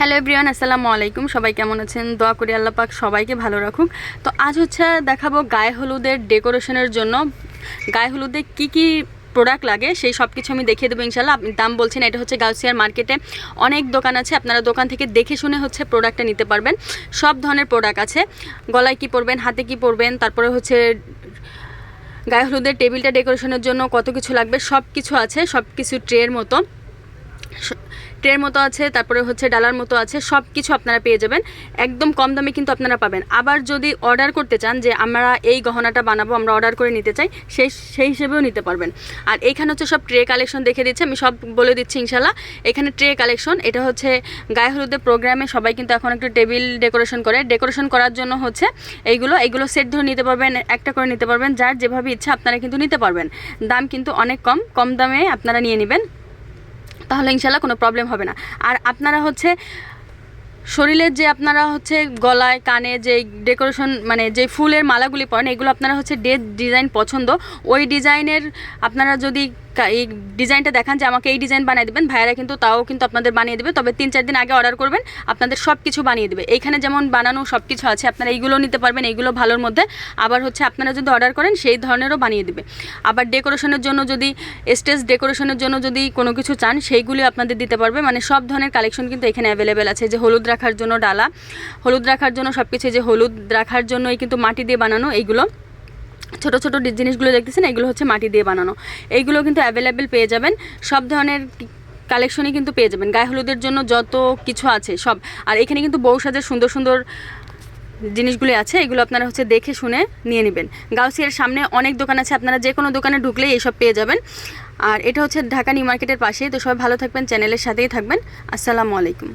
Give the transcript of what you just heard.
Hello everyone, আসসালামু আলাইকুম। সবাই কেমন আছেন? দোয়া করি আল্লাহ পাক সবাইকে ভালো রাখুক। তো আজ হচ্ছে দেখাবো গায়ে হলুদের ডেকোরেশনের জন্য। গায়ে হলুদে কি কি প্রোডাক্ট লাগে সেই সব কিছু আমি দেখিয়ে দেবো ইনশাল্লাহ আপনি দাম বলছেন, এটা হচ্ছে গাউসিয়ার মার্কেটে অনেক দোকান আছে। আপনারা দোকান থেকে দেখে শুনে হচ্ছে প্রোডাক্টটা নিতে পারবেন। সব ধরনের প্রোডাক্ট আছে। গলায় কি পরবেন, হাতে কি পরবেন, তারপরে হচ্ছে গায়ে হলুদের টেবিলটা ডেকোরেশনের জন্য কত কিছু লাগবে সব কিছু আছে সব কিছু ট্রের মতো। ট্রের মতো আছে, তারপরে হচ্ছে ডালার মতো আছে সব কিছু আপনারা পেয়ে যাবেন। একদম কম দামে কিন্তু আপনারা পাবেন। আবার যদি অর্ডার করতে চান যে আমরা এই গহনাটা বানাবো, আমরা অর্ডার করে নিতে চাই, সেই সেই হিসেবেও নিতে পারবেন। আর এইখানে হচ্ছে সব ট্রে কালেকশন দেখে দিচ্ছে, আমি সব বলে দিচ্ছি ইনশাল্লাহ এখানে ট্রে কালেকশন এটা হচ্ছে গায়ে হলুদের প্রোগ্রামে সবাই কিন্তু এখন একটু টেবিল ডেকোরেশন করে। ডেকোরেশন করার জন্য হচ্ছে এইগুলো এইগুলো সেট ধরে নিতে পারবেন, একটা করে নিতে পারবেন। যার যেভাবে ইচ্ছা আপনারা কিন্তু নিতে পারবেন। দাম কিন্তু অনেক কম কম দামে আপনারা নিয়ে নেবেন। তাহলে ইনশাল্লাহ কোনো প্রবলেম হবে না। আর আপনারা হচ্ছে শরীরের যে আপনারা হচ্ছে গলায়, কানে যে ডেকোরেশন মানে যে ফুলের মালাগুলি পরেন, এগুলো আপনারা হচ্ছে ডে ডিজাইন পছন্দ। ওই ডিজাইনের আপনারা যদি এই ডিজাইনটা দেখান যে আমাকে এই ডিজাইন বানিয়ে দেবেন, ভাইয়ারা কিন্তু তাও কিন্তু আপনাদের বানিয়ে দেবে। তবে তিন চার দিন আগে অর্ডার করবেন, আপনাদের সব কিছু বানিয়ে দেবে। এইখানে যেমন বানানো সব কিছু আছে, আপনারা এইগুলো নিতে পারবেন, এইগুলো ভালোর মধ্যে। আবার হচ্ছে আপনারা যদি অর্ডার করেন, সেই ধরনেরও বানিয়ে দেবে। আবার ডেকোরেশনের জন্য যদি স্টেজ ডেকোরেশনের জন্য যদি কোনো কিছু চান, সেইগুলি আপনাদের দিতে পারবে। মানে সব ধরনের কালেকশন কিন্তু এখানে অ্যাভেলেবেল আছে। যে হলুদ রাখার জন্য ডালা, হলুদ রাখার জন্য সব কিছু যে হলুদ রাখার জন্যই কিন্তু মাটি দিয়ে বানানো এইগুলো। ছোট ছোট জিনিসগুলো দেখতেছেন, এগুলো হচ্ছে মাটি দিয়ে বানানো। এইগুলো কিন্তু অ্যাভেলেবেল পেয়ে যাবেন, সব ধরনের কালেকশনই কিন্তু পেয়ে যাবেন। গায়ে হলুদের জন্য যত কিছু আছে, সব। আর এখানে কিন্তু বউ সাজের সুন্দর সুন্দর জিনিসগুলি আছে, এগুলো আপনারা হচ্ছে দেখে শুনে নিয়ে নেবেন। গাউসিয়ার সামনে অনেক দোকান আছে, আপনারা যে কোনো দোকানে ঢুকলেই এইসব পেয়ে যাবেন। আর এটা হচ্ছে ঢাকা নিউ মার্কেটের পাশেই তো সবাই ভালো থাকবেন, চ্যানেলের সাথেই থাকবেন। আসসালামু আলাইকুম।